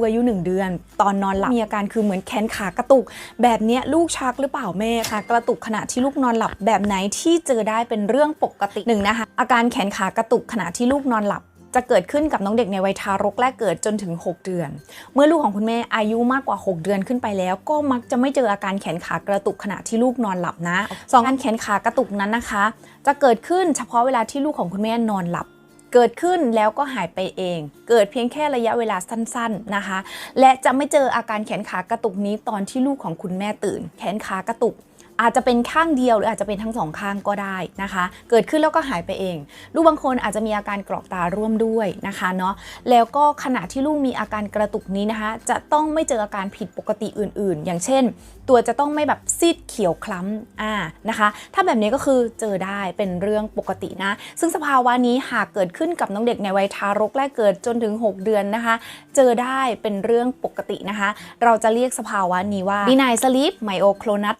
กอายุ1เดือน ตอนนอนหลับมีอาการคือเหมือนแขนขากระตุก แบบเนี้ยลูกชักหรือเปล่าแม่คะกระตุกขณะที่ลูกนอนหลับแบบไหนที่เจอได้เป็นเรื่องปกติหนึ่งนะคะอาการแขนขากระตุกขณะที่ลูกนอนหลับจะเกิดขึ้นกับน้องเด็กในวัยทารกแรกเกิดจนถึง 6 เดือน เมื่อลูกของคุณแม่อายุมากกว่า 6 เดือนขึ้นไปแล้ว ก็มักจะไม่เจออาการแขนขากระตุกขณะที่ลูกนอนหลับนะสองการแขนขากระตุกนั้นนะคะ จะเกิดขึ้นเฉพาะเวลาที่ลูกของคุณแม่นอนหลับ เกิดขึ้นแล้วก็หายไปเอง เกิดเพียงแค่ระยะเวลาสั้นๆนะคะ และจะไม่เจออาการแขนขากระตุกนี้ตอนที่ลูกของคุณแม่ตื่น แขนขากระตุก อาจจะเป็นข้างเดียวหรืออาจจะเป็นทั้งสองข้างก็ได้นะคะ เกิดขึ้นแล้วก็หายไปเอง ลูกบางคนอาจจะมีอาการกรอกตาร่วมด้วยนะคะเนาะแล้วก็ขณะที่ลูกมีอาการกระตุกนี้นะคะ จะต้องไม่เจออาการผิดปกติอื่น ๆ อย่างเช่น ตัวจะต้องไม่แบบซีดเขียวคล้ำอ่านะคะ ถ้าแบบนี้ก็คือเจอได้เป็นเรื่องปกตินะ ซึ่งสภาวะนี้หากเกิดขึ้นกับน้องเด็กในวัยทารกแรกเกิดจนถึง 6 เดือนนะคะ เจอได้เป็นเรื่องปกตินะคะ เราจะเรียกสภาวะนี้ว่า benign sleep myoclonus